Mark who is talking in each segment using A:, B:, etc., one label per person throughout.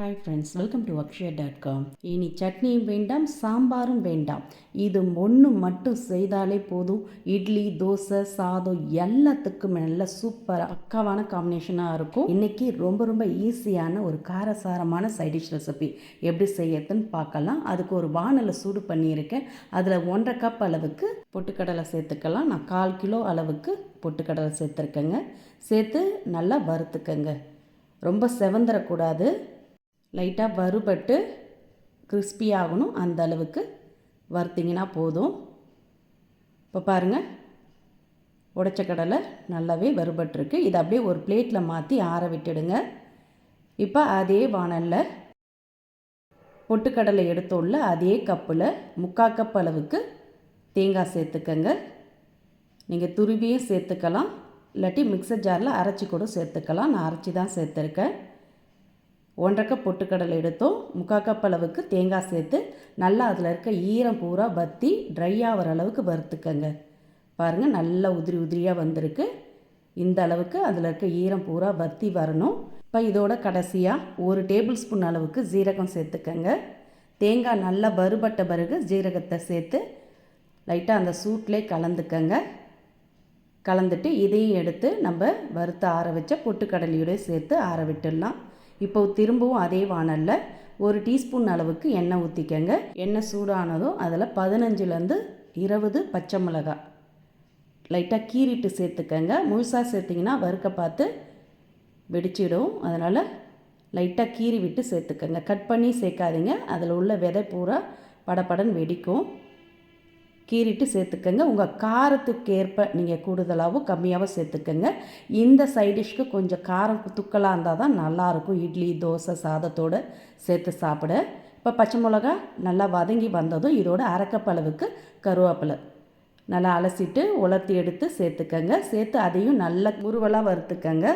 A: Hi friends welcome to Akshaya dot com இனி சட்னியும் வேண்டாம் சாம்பாரும் வேண்டாம். இது ஒன்று மட்டும் செய்தாலே போதும். இட்லி தோசை சாதம் எல்லாத்துக்கும் நல்ல சூப்பர் அக்காவான காம்பினேஷனாக இருக்கும். இன்றைக்கி ரொம்ப ரொம்ப ஈஸியான ஒரு காரசாரமான சைடிஷ் ரெசிபி எப்படி செய்யறதுன்னு பார்க்கலாம். அதுக்கு ஒரு வானலை சூடு பண்ணியிருக்கேன். அதில் ஒன்றரை கப் அளவுக்கு பொட்டுக்கடலை சேர்த்துக்கலாம். நான் கால் கிலோ அளவுக்கு பொட்டுக்கடலை சேர்த்துருக்கேங்க. சேர்த்து நல்லா வறுத்துக்கங்க. ரொம்ப செவந்துடக்கூடாது லைட்டாக வறுபட்டு கிறிஸ்பி ஆகணும். அந்த அளவுக்கு வறுத்திங்கன்னா போதும். இப்போ பாருங்கள் உடைச்ச கடலை நல்லாவே வறுபட்டுருக்கு. இதை அப்படியே ஒரு பிளேட்டில் மாற்றி ஆற விட்டுடுங்க. இப்போ அதே வானலில் பொட்டுக்கடலை எடுத்தோல்ல அதே கப்பில் முக்கால் கப் அளவுக்கு தேங்காய் சேர்த்துக்கங்க. நீங்கள் துருவியும் சேர்த்துக்கலாம். இல்லாட்டி மிக்சர் ஜாரில் அரைச்சி கூட சேர்த்துக்கலாம். நான் அரைச்சி தான் சேர்த்துருக்கேன். ஒன்றரை கப் பொட்டுக்கடலை எடுத்தோம். முக்கால் கப் அளவுக்கு தேங்காய் சேர்த்து நல்லா அதில் இருக்க ஈரம் பூரா வற்றி ட்ரை ஆகிற அளவுக்கு வறுத்துக்கங்க. பாருங்கள் நல்லா உதிரி உதிரியாக வந்திருக்கு. இந்த அளவுக்கு அதில் இருக்க ஈரம் பூரா வற்றி வரணும். இப்போ இதோட கடைசியாக ஒரு டேபிள் ஸ்பூன் அளவுக்கு ஜீரகம் சேர்த்துக்கங்க. தேங்காய் நல்லா வறுபட்ட பிறகு ஜீரகத்தை சேர்த்து லைட்டாக அந்த சூட்லேயே கலந்துக்கங்க. கலந்துட்டு இதையும் எடுத்து நம்ம வறுத்து ஆற வச்ச பொட்டுக்கடலையோடய சேர்த்து ஆற விட்டுடலாம். இப்போ திரும்பவும் அதே வானலில் ஒரு டீஸ்பூன் அளவுக்கு எண்ணெய் ஊற்றிக்கங்க எண்ணெய் சூடானதும் அதில் பதினஞ்சுலேருந்து இருபது பச்சை மிளகாய் லைட்டாக கீறிட்டு சேர்த்துக்கங்க. முழுசாக சேர்த்திங்கன்னா வறுக்க பார்த்து வெடிச்சிடும். அதனால் லைட்டாக கீறி விட்டு சேர்த்துக்கங்க. கட் பண்ணி சேர்க்காதீங்க. அதில் உள்ள விதை பூரா படப்படன் வெடிக்கும். கீறிட்டு சேர்த்துக்கோங்க. உங்கள் காரத்துக்கு ஏற்ப நீங்கள் கூடுதலாகவும் கம்மியாகவும் சேர்த்துக்கோங்க. இந்த சைடிஷ்க்கு கொஞ்சம் காரம் துக்கலாக இருந்தால் தான் நல்லாயிருக்கும் இட்லி தோசை சாதத்தோடு சேர்த்து சாப்பிட. இப்போ பச்சை மிளகா நல்லா வதங்கி வந்ததும் இதோட அரைக்கப்பளவுக்கு கருவேப்பிலை நல்லா அலசிட்டு உலர்த்தி எடுத்து சேர்த்துக்கங்க. சேர்த்து அதையும் நல்லா முருவலாக வறுத்துக்கங்க.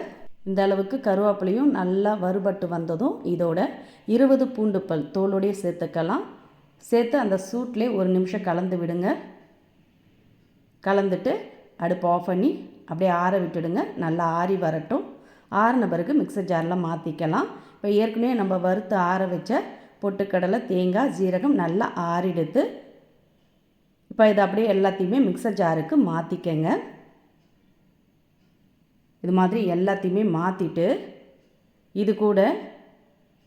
A: இந்த அளவுக்கு கருவேப்பிலையும் நல்லா வறுபட்டு வந்ததும் இதோட இருபது பூண்டுப்பல் தோலோடையே சேர்த்துக்கலாம். சேர்த்து அந்த சூட்லேயே ஒரு நிமிஷம் கலந்து விடுங்க. கலந்துட்டு அடுப்பு ஆஃப் பண்ணி அப்படியே ஆற விட்டுடுங்க. நல்லா ஆறி வரட்டும். ஆறின பிறகு மிக்சர் ஜாரில் மாற்றிக்கலாம் இப்போ ஏற்கனவே நம்ம வறுத்து ஆற வச்ச பொட்டுக்கடலை தேங்காய் ஜீரகம் நல்லா ஆறிடுத்து இப்போ இதை அப்படியே எல்லாத்தையுமே மிக்சர் ஜாருக்கு மாற்றிக்கங்க இது மாதிரி எல்லாத்தையுமே மாற்றிட்டு இது கூட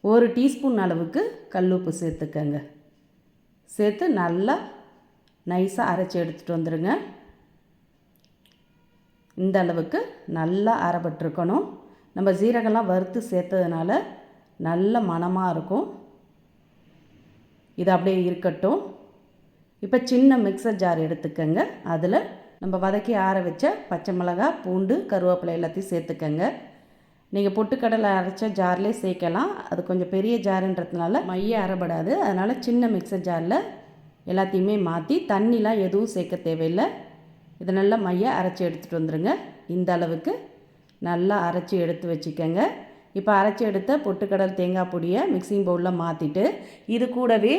A: ஒரு டீஸ்பூன் அளவுக்கு கல்லுப்பு சேர்த்துக்கங்க. சேர்த்து நல்லா நைஸாக அரைச்சி எடுத்துகிட்டு வந்துடுங்க இந்த அளவுக்கு நல்லா அரைப்பட்டிருக்கணும். நம்ம ஜீரகம்லாம் வறுத்து சேர்த்ததுனால நல்ல மணமாக இருக்கும். இது அப்படியே இருக்கட்டும். இப்போ சின்ன மிக்சர் ஜார் எடுத்துக்கோங்க. அதில் நம்ம வதக்கி ஆற வச்ச பச்சை மிளகா பூண்டு கருவேப்பிலை எல்லாத்தையும் சேர்த்துக்கங்க. நீங்கள் பொட்டுக்கடலை அரைச்ச ஜார்லே சேர்க்கலாம். அது கொஞ்சம் பெரிய ஜாருன்றதுனால மைய அரைபடாது. அதனால் சின்ன மிக்சர் ஜாரில் எல்லாத்தையுமே மாற்றி தண்ணிலாம் எதுவும் சேர்க்க தேவையில்லை. இதை நல்லா மைய அரைச்சி எடுத்துகிட்டு வந்துடுங்க இந்த அளவுக்கு நல்லா அரைச்சி எடுத்து வச்சுக்கோங்க. இப்போ அரைச்சி எடுத்த பொட்டுக்கடல் தேங்காய் பொடியை மிக்சிங் பவுலில் மாற்றிட்டு இது கூடவே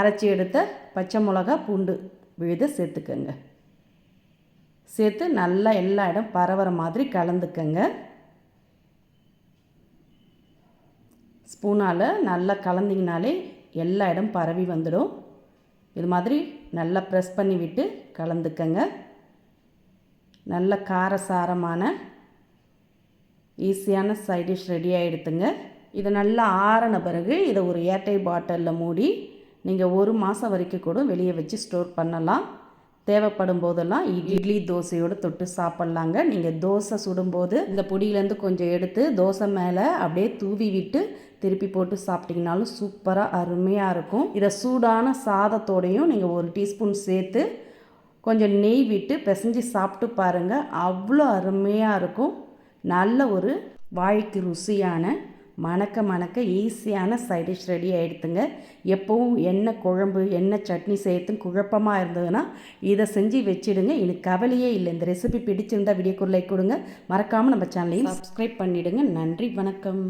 A: அரைச்சி எடுத்த பச்சை மிளகா பூண்டு விழுத சேர்த்துக்கோங்க. சேர்த்து நல்லா எல்லா இடம் பரவற மாதிரி கலந்துக்கங்க. ஸ்பூனால் நல்லா கலந்திங்கனாலே எல்லா இடம் பரவி வந்துடும். இது மாதிரி நல்லா ப்ரெஸ் பண்ணி விட்டு கலந்துக்கங்க. நல்ல காரசாரமான ஈஸியான சைட் டிஷ் ரெடி ஆகிடுத்துங்க இதை நல்லா ஆறின பிறகு இதை ஒரு ஏட்டை பாட்டிலில் மூடி நீங்கள் ஒரு மாதம் வரைக்கும் கூட வெளியே வச்சு ஸ்டோர் பண்ணலாம். தேவைப்படும் போதெல்லாம் இட்லி தோசையோடு தொட்டு சாப்பிட்லாங்க. நீங்கள் தோசை சுடும்போது இந்த பொடியிலேருந்து கொஞ்சம் எடுத்து தோசை மேலே அப்படியே தூவி விட்டு திருப்பி போட்டு சாப்பிட்டிங்கனாலும் சூப்பராக அருமையாக இருக்கும். இதை சூடான சாதத்தோடையும் நீங்கள் ஒரு டீஸ்பூன் சேர்த்து கொஞ்சம் நெய் விட்டு பிசைஞ்சு சாப்பிட்டு பாருங்கள் அவ்வளோ அருமையாக இருக்கும். நல்ல ஒரு வாழ்க்கை ருசியான மணக்க மணக்க ஈஸியான சைட் டிஷ் ரெடி ஆகிடுதுங்க எப்போவும் என்ன குழம்பு என்ன சட்னி செய்யறதும் குழப்பமாக இருந்ததுன்னா இதை செஞ்சு வச்சுடுங்க. எனக்கு கவலையே இல்லை. இந்த ரெசிபி பிடிச்சிருந்தால் வீடியோக்கு கொடுங்க. மறக்காமல் நம்ம சேனலையும் சப்ஸ்கிரைப் பண்ணிவிடுங்க நன்றி வணக்கம்.